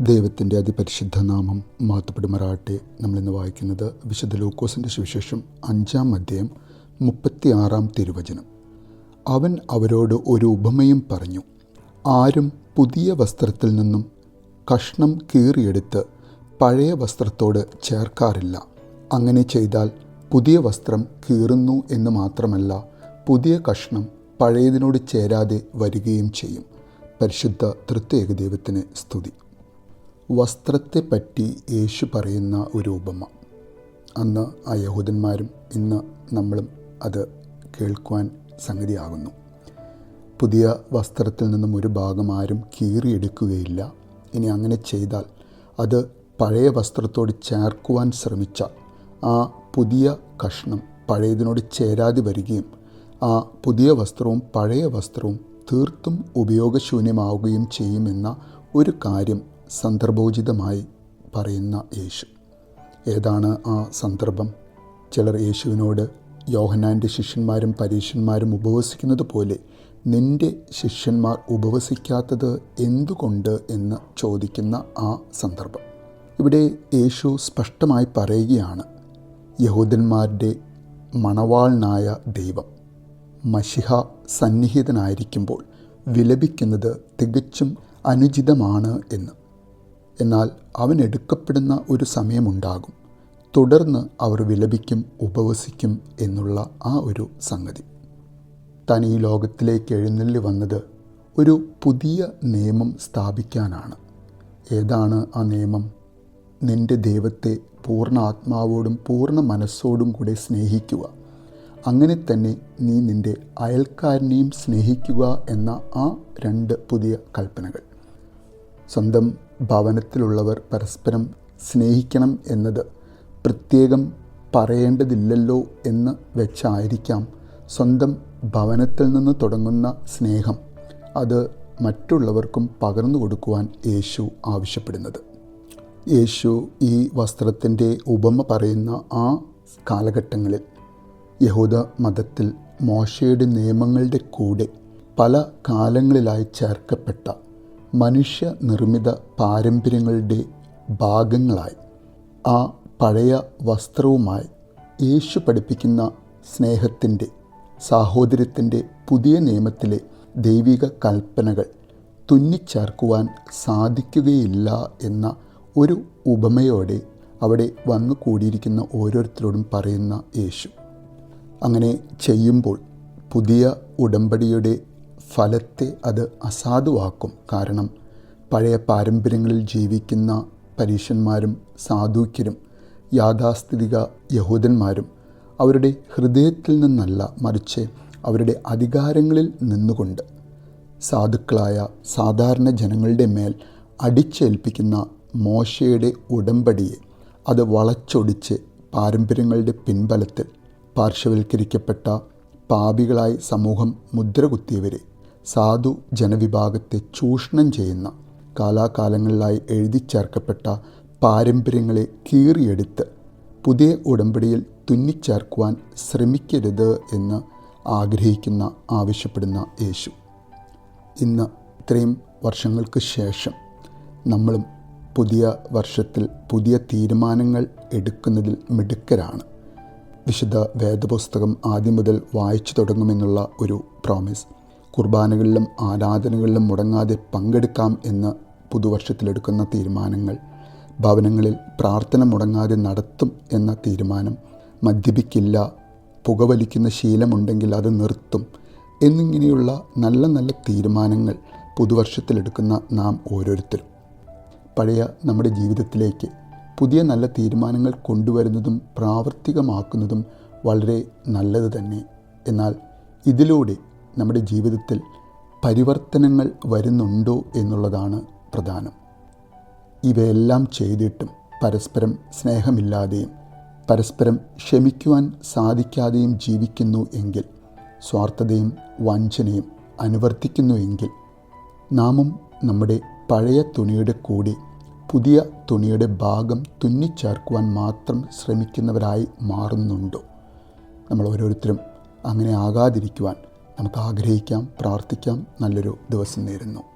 ദൈവത്തിന്റെ അതിപരിശുദ്ധ നാമം മാത്തപ്പെടുമറാട്ടെ നമ്മളിന്ന് വായിക്കുന്നത് വിശുദ്ധ ലൂക്കോസിന്റെ സുവിശേഷം അഞ്ചാം അധ്യായം മുപ്പത്തിയാറാം തിരുവചനം. അവൻ അവരോട് ഒരു ഉപമയും പറഞ്ഞു ആരും പുതിയ വസ്ത്രത്തിൽ നിന്നും കഷ്ണം കീറിയെടുത്ത് പഴയ വസ്ത്രത്തോട് ചേർക്കാറില്ല. അങ്ങനെ ചെയ്താൽ പുതിയ വസ്ത്രം കീറുന്നു എന്ന് മാത്രമല്ല പുതിയ കഷ്ണം പഴയതിനോട് ചേരാതെ വരികയും ചെയ്യും. പരിശുദ്ധ തൃത്യേക ദൈവത്തിന് സ്തുതി. വസ്ത്രത്തെപ്പറ്റി യേശു പറയുന്ന ഒരു ഉപമ. അന്ന് ആ യഹൂദന്മാരും ഇന്ന് നമ്മളും അത് കേൾക്കുവാൻ സംഗതിയാകുന്നു. പുതിയ വസ്ത്രത്തിൽ നിന്നും ഒരു ഭാഗം ആരും കീറിയെടുക്കുകയില്ല. ഇനി അങ്ങനെ ചെയ്താൽ അത് പഴയ വസ്ത്രത്തോട് ചേർക്കുവാൻ ശ്രമിച്ച ആ പുതിയ കഷ്ണം പഴയതിനോട് ചേരാതെ വരികയും ആ പുതിയ വസ്ത്രവും പഴയ വസ്ത്രവും തീർത്തും ഉപയോഗശൂന്യമാവുകയും ചെയ്യുമെന്ന ഒരു കാര്യം സന്ദർഭോചിതമായി പറയുന്ന യേശു. ഏതാണ് ആ സന്ദർഭം? ചിലർ യേശുവിനോട് യോഹനാന്റെ ശിഷ്യന്മാരും പരീക്ഷന്മാരും ഉപവസിക്കുന്നത് പോലെ നിന്റെ ശിഷ്യന്മാർ ഉപവസിക്കാത്തത് എന്തുകൊണ്ട്? എന്ന് ചോദിക്കുന്ന ആ സന്ദർഭം. ഇവിടെ യേശു സ്പഷ്ടമായി പറയുകയാണ് യഹൂദന്മാരുടെ മണവാളനായ ദൈവം മഷിഹ സന്നിഹിതനായിരിക്കുമ്പോൾ വിലപിക്കുന്നത് തികച്ചും അനുചിതമാണ് എന്ന്. എന്നാൽ അവൻ എടുക്കപ്പെടുന്ന ഒരു സമയമുണ്ടാകും. തുടർന്ന് അവർ വിലപിക്കും ഉപവസിക്കും എന്നുള്ള ആ ഒരു സംഗതി. താൻ ഈ ലോകത്തിലേക്ക് എഴുന്നള്ളി വന്നത് ഒരു പുതിയ നിയമം സ്ഥാപിക്കാനാണ്. ഏതാണ് ആ നിയമം? നിന്റെ ദൈവത്തെ പൂർണ ആത്മാവോടും പൂർണ മനസ്സോടും കൂടെ സ്നേഹിക്കുക. അങ്ങനെ തന്നെ നീ നിന്റെ അയൽക്കാരനെയും സ്നേഹിക്കുക എന്ന ആ രണ്ട് പുതിയ കൽപ്പനകൾ. സ്വന്തം ഭവനത്തിലുള്ളവർ പരസ്പരം സ്നേഹിക്കണം എന്നത് പ്രത്യേകം പറയേണ്ടതില്ലല്ലോ എന്ന് വെച്ചായിരിക്കാം സ്വന്തം ഭവനത്തിൽ നിന്ന് തുടങ്ങുന്ന സ്നേഹം. അത് മറ്റുള്ളവർക്കും പകർന്നു കൊടുക്കുവാൻ യേശു ആവശ്യപ്പെടുന്നത്. യേശു ഈ വസ്ത്രത്തിന്റെ ഉപമ പറയുന്ന ആ കാലഘട്ടങ്ങളിൽ യഹൂദ മതത്തിൽ മോശയുടെ നിയമങ്ങളുടെ കൂടെ പല കാലങ്ങളിലായി ചേർക്കപ്പെട്ട മനുഷ്യ നിർമ്മിത പാരമ്പര്യങ്ങളുടെ ഭാഗങ്ങളായി ആ പഴയ വസ്ത്രവുമായി യേശു പഠിപ്പിക്കുന്ന സ്നേഹത്തിന്റെ സാഹോദര്യത്തിന്റെ പുതിയ നിയമത്തിലെ ദൈവിക കൽപ്പനകൾ തുന്നിച്ചേർക്കുവാൻ സാധിക്കുകയില്ല എന്ന ഒരു ഉപമയോടെ അവിടെ വന്നു കൂടിയിരിക്കുന്ന ഓരോരുത്തരോടും പറയുന്ന യേശു. അങ്ങനെ ചെയ്യുമ്പോൾ പുതിയ ഉടമ്പടിയുടെ ഫലത്തെ അത് അസാധുവാക്കും. കാരണം പഴയ പാരമ്പര്യങ്ങളിൽ ജീവിക്കുന്ന പരീക്ഷന്മാരും സാധൂക്യരും യാഥാസ്ഥിതിക യഹൂദന്മാരും അവരുടെ ഹൃദയത്തിൽ നിന്നല്ല മറിച്ച് അവരുടെ അധികാരങ്ങളിൽ നിന്നുകൊണ്ട് സാധുക്കളായ സാധാരണ ജനങ്ങളുടെ മേൽ അടിച്ചേൽപ്പിക്കുന്ന മോശയുടെ ഉടമ്പടിയെ അത് വളച്ചൊടിച്ച് പാരമ്പര്യങ്ങളുടെ പിൻബലത്തിൽ പാർശ്വവൽക്കരിക്കപ്പെട്ട പാപികളായി സമൂഹം മുദ്ര കുത്തിയവരെ സാധു ജനവിഭാഗത്തെ ചൂഷണം ചെയ്യുന്ന കാലാകാലങ്ങളിലായി എഴുതി ചേർക്കപ്പെട്ട പാരമ്പര്യങ്ങളെ കീറിയെടുത്ത് പുതിയ ഉടമ്പടിയിൽ തുന്നിച്ചേർക്കുവാൻ ശ്രമിക്കരുത് എന്ന് ആഗ്രഹിക്കുന്ന ആവശ്യപ്പെടുന്ന യേശു. ഇന്ന് ഇത്രയും വർഷങ്ങൾക്ക് ശേഷം നമ്മളും പുതിയ വർഷത്തിൽ പുതിയ തീരുമാനങ്ങൾ എടുക്കുന്നതിൽ മിടുക്കരാണ്. വിശുദ്ധ വേദപുസ്തകം ആദ്യം മുതൽ വായിച്ചു തുടങ്ങുമെന്നുള്ള ഒരു പ്രോമിസ് കുർബാനകളിലും ആരാധനകളിലും മുടങ്ങാതെ പങ്കെടുക്കാം എന്ന് പുതുവർഷത്തിലെടുക്കുന്ന തീരുമാനങ്ങൾ. ഭവനങ്ങളിൽ പ്രാർത്ഥന മുടങ്ങാതെ നടത്തും എന്ന തീരുമാനം. മദ്യപിക്കില്ല പുകവലിക്കുന്ന ശീലമുണ്ടെങ്കിൽ അത് നിർത്തും എന്നിങ്ങനെയുള്ള നല്ല നല്ല തീരുമാനങ്ങൾ പുതുവർഷത്തിലെടുക്കുന്ന നാം ഓരോരുത്തരും. പഴയ നമ്മുടെ ജീവിതത്തിലേക്ക് പുതിയ നല്ല തീരുമാനങ്ങൾ കൊണ്ടുവരുന്നതും പ്രാവർത്തികമാക്കുന്നതും വളരെ നല്ലത് തന്നെ. എന്നാൽ ഇതിലൂടെ നമ്മുടെ ജീവിതത്തിൽ പരിവർത്തനങ്ങൾ വരുന്നുണ്ടോ എന്നുള്ളതാണ് പ്രധാനം. ഇവയെല്ലാം ചെയ്തിട്ടും പരസ്പരം സ്നേഹമില്ലാതെയും പരസ്പരം ക്ഷമിക്കുവാൻ സാധിക്കാതെയും ജീവിക്കുന്നു എങ്കിൽ സ്വാർത്ഥതയും വഞ്ചനയും അനുവർത്തിക്കുന്നുവെങ്കിൽ നാമും നമ്മുടെ പഴയ തുണിയുടെ കൂടി പുതിയ തുണിയുടെ ഭാഗം തുന്നിച്ചേർക്കുവാൻ മാത്രം ശ്രമിക്കുന്നവരായി മാറുന്നുണ്ടോ? നമ്മൾ ഓരോരുത്തരും അങ്ങനെ ആകാതിരിക്കുവാൻ നമുക്ക് ആഗ്രഹിക്കാം പ്രാർത്ഥിക്കാം. നല്ലൊരു ദിവസം നേരുന്നു.